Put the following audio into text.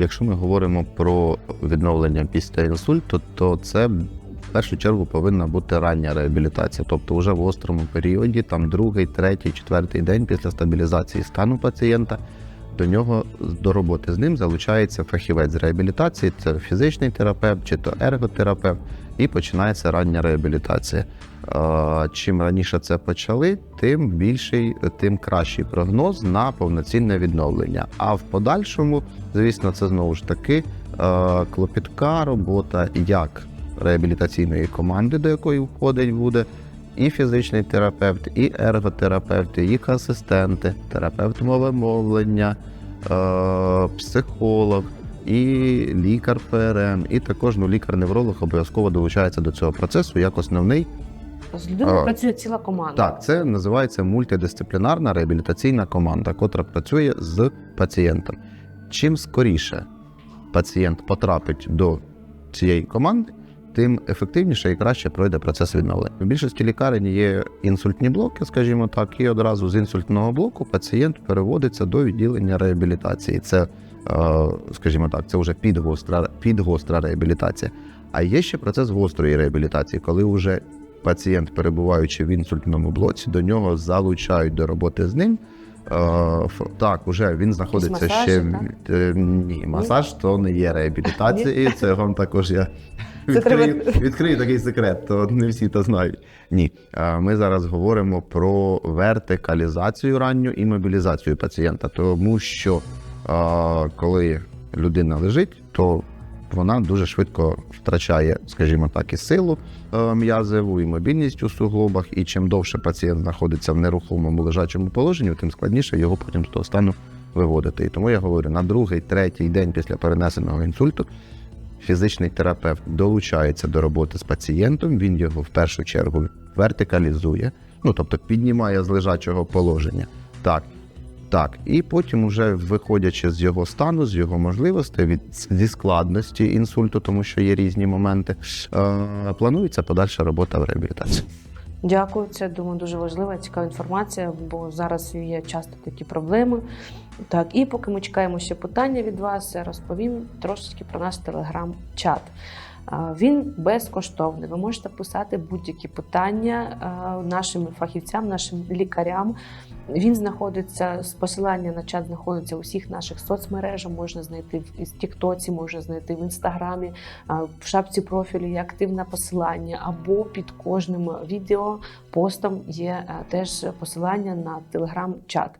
Якщо ми говоримо про відновлення після інсульту, то це в першу чергу повинна бути рання реабілітація, тобто вже в гострому періоді, там другий, третій, четвертий день після стабілізації стану пацієнта. До нього до роботи з ним залучається фахівець з реабілітації, це фізичний терапевт чи то ерготерапевт, і починається рання реабілітація. Чим раніше це почали, тим більший, тим кращий прогноз на повноцінне відновлення. А в подальшому, звісно, це знову ж таки клопітка робота як реабілітаційної команди, до якої входить буде. І фізичний терапевт, і ерготерапевт, і асистенти, терапевт мови мовлення, психолог, і лікар ПРМ, і також ну, лікар-невролог обов'язково долучається до цього процесу як основний З людиною працює ціла команда. так, це називається мультидисциплінарна реабілітаційна команда, котра працює з пацієнтом. Чим скоріше пацієнт потрапить до цієї команди, тим ефективніше і краще пройде процес відновлення. В більшості лікарень є інсультні блоки, скажімо так, і одразу з інсультного блоку пацієнт переводиться до відділення реабілітації. Це, е, скажімо так, це вже підгостра, підгостра реабілітація. А є ще процес гострої реабілітації, коли вже пацієнт, перебуваючи в інсультному блоці, до нього залучають до роботи з ним. Е, Так, уже він знаходиться масажі, ще так? Е, ні, масаж то не є реабілітацією. Це вам також я відкрию, відкрию такий секрет, то не всі то знають. Ні, Е, ми зараз говоримо про вертикалізацію ранню і мобілізацію пацієнта, тому що коли людина лежить, то вона дуже швидко втрачає, скажімо так, і силу е, м'язеву, і мобільність у суглобах. І чим довше пацієнт знаходиться в нерухомому лежачому положенні, тим складніше його потім з того стану виводити. І тому я говорю, на другий, третій день після перенесеного інсульту фізичний терапевт долучається до роботи з пацієнтом. Він його в першу чергу вертикалізує, ну тобто піднімає з лежачого положення. Так. Так, і потім, уже виходячи з його стану, з його можливостей, від зі складності інсульту, тому що є різні моменти, е, планується подальша робота в реабілітації. Дякую, це думаю дуже важлива, цікава інформація, бо зараз є часто такі проблеми. Так, і поки ми чекаємо ще питання від вас, розповім трошечки про наш телеграм-чат. Він безкоштовний. Ви можете писати будь-які питання нашим фахівцям, нашим лікарям. Він знаходиться з посилання на чат знаходиться у всіх наших соцмережах. Можна знайти в Тіктоці, можна знайти в інстаграмі, в шапці профілю є активне посилання, або під кожним відео постом є е, теж посилання на телеграм-чат.